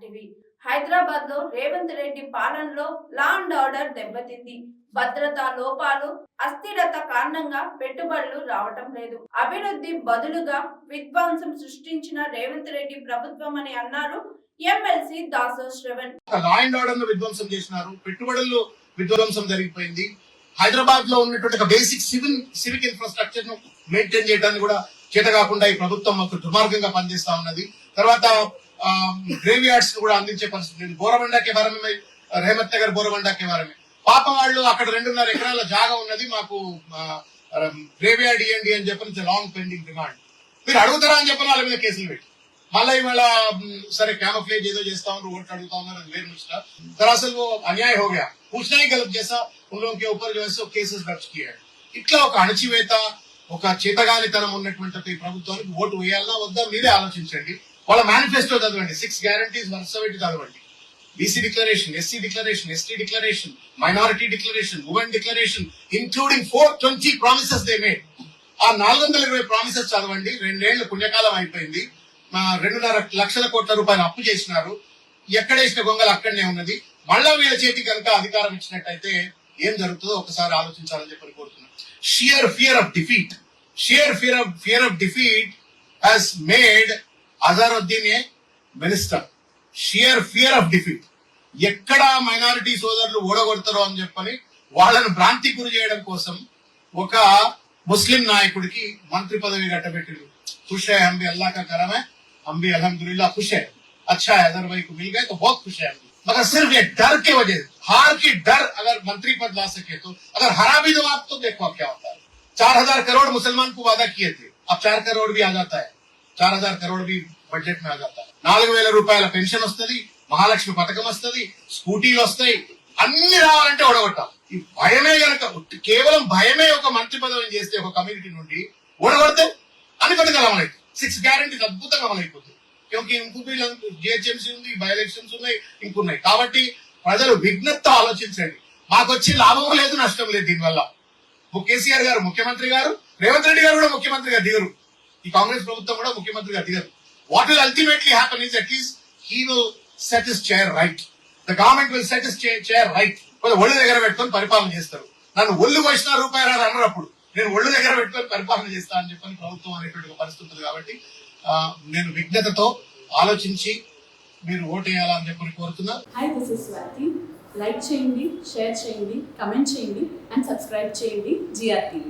లాంటివి. హైదరాబాద్లో రేవంత్ రెడ్డి పాలనలో లా అండ్ ఆర్డర్ దెబ్బతింది. భద్రతా లోపాలు అస్థిరత కారణంగా పెట్టుబడులు రావటం లేదు. అభివృద్ధి బదులుగా విధ్వంసం సృష్టించిన రేవంత్ రెడ్డి ప్రభుత్వం అని అన్నారు MLC Daso Sravan. Law and ఆర్డర్ను విధ్వంసం చేసినారు పెట్టుబడులు విధ్వంసం జరిగిపోయింది. హైదరాబాద్లో ఉన్నటువంటి ఒక బేసిక్ సివిల్ సివిక్ ఇన్ఫ్రాస్ట్రక్చర్ను మెయింటైన్ చేయడానికి కూడా చేత కాకుండా ఈ ప్రభుత్వం ఒక దుర్మార్గంగా పనిచేస్తా ఉన్నది. తర్వాత గ్రేవ్ యార్డ్స్ కూడా అందించే పరిస్థితి లేదు. బోరబండకే వరమే రేమత్ నగర్ బోరబండకే వరమే. పాప వాళ్ళు అక్కడ రెండున్నర ఎకరాల జాగా ఉన్నది మాకు గ్రేవ్ యార్డ్ ఇవ్వండి అని చెప్పి లాంగ్ పెండింగ్ డిమాండ్ మీరు అడుగుతారా అని చెప్పి వాళ్ళ మీద కేసులు పెట్టి. మళ్ళీ ఇవాళ సరే క్యామఫ్లేజ్ ఏదో చేస్తా ఉన్నారు ఓట్లు అడుగుతా ఉన్నారు అది వేరు ముచ్చట తర్వాత అసలు అన్యాయం హోగా. పూసినా గలప్ చేసా ఉన్నోకి ఒకరు చేస్తే కేసెస్ ఖర్చు చేయాలి ఇట్లా ఒక అణచివేత ఒక చేతగానితనం ఉన్నటువంటి ప్రభుత్వానికి ఓటు వేయాలన్నా వద్దా మీరే ఆలోచించండి. వాళ్ళ మేనిఫెస్టో చదవండి. సిక్స్ గ్యారంటీస్ వరుస పెట్టి చదవండి. BC declaration SC declaration ST declaration minority declaration women declaration including four twenty promises they made ఆ నాలుగు వందల ఇరవై ప్రామిసెస్ చదవండి. రెండేళ్ళ పుణ్యకాలం అయిపోయింది. రెండున్నర లక్షల కోట్ల రూపాయలు అప్పు చేసినారు. ఎక్కడేసిన గొంగలు అక్కడనే ఉన్నది. మళ్ళా వీళ్ళ చేతికి కనుక అధికారం ఇచ్చినట్టయితే ఏం జరుగుతుందో ఒకసారి ఆలోచించాలని చెప్పి కోరుతున్నాను. Sheer fear of defeat sheer fear of fear of defeat has made Azharuddin a minister sheer fear of defeat ఎక్కడ మైనారిటీ సోదరులు ఓడగొడతారో అని చెప్పని వాళ్ళను భ్రాంతి గురి చేయడం కోసం ఒక ముస్లిం నాయకుడికి మంత్రి పదవి కట్టబెట్టిండు खुश है हम भी अल्लाह का करम है हम भी अल्हम्दुलिल्लाह खुश है अच्छा है अदर भाई को मिल गए तो बहुत खुश है हम भी। मगर सिर्फ ये डर की वजह से हार की डर अगर मंत्री पद ला सके तो अगर हरा भी दो आप तो देखो अब क्या होता है चार हजार करोड़ मुसलमान को वादा किए थे अब चार करोड़ भी आ जाता है చార్ హజార్ కరోడ్ भी बजट నాలుగు వేల రూపాయల పెన్షన్ వస్తుంది మహాలక్ష్మి పథకం వస్తుంది స్కూటీలు వస్తాయి అన్ని రావాలంటే ఓడగొట్టాం ఈ భయమే గనక కేవలం భయమే ఒక మంత్రి పదవి చేస్తే ఒక కమ్యూనిటీ నుండి ఓడగొడితే అనుకుంటే అమలైతే సిక్స్ గ్యారంటీస్ అద్భుతంగా అమలైపోతుంది ఇంకొక జిహెచ్ఎంసీ ఉంది బై ఎలక్షన్స్ ఉన్నాయి ఇంకున్నాయి. కాబట్టి ప్రజలు విఘ్నత ఆలోచించండి. మాకు వచ్చి లాభం లేదు నష్టం లేదు దీనివల్ల. కేసీఆర్ గారు ముఖ్యమంత్రి గారు రేవంత్ రెడ్డి గారు కూడా ముఖ్యమంత్రిగా దిగరు. ఈ కాంగ్రెస్ ప్రభుత్వం కూడా ముఖ్యమంత్రిగా అడిగారు. What will ultimately happen is at least he will set is chair right the government will set is chair right ఒళ్ళు దగ్గర పెట్టుకొని పరిపాలన చేస్తారు. నన్ను ఒళ్ళు వచ్చిన రూపాయలు రాదు అన్నారు అప్పుడు. నేను ఒళ్ళు దగ్గర పెట్టుకొని పరిపాలన చేస్తా అని చెప్పని ప్రభుత్వం అనేటువంటి పరిస్థితులు పరిస్థితి కాబట్టి నేను విజ్ఞతతో ఆలోచించి మీరు ఓటేయాలని వేయాలని చెప్పని కోరుతున్నా. Hi this is Swathi like చేయండి షేర్ చేయండి కమెంట్ చేయండి అండ్ సబ్స్క్రైబ్ చేయండి జిఆర్టీవీ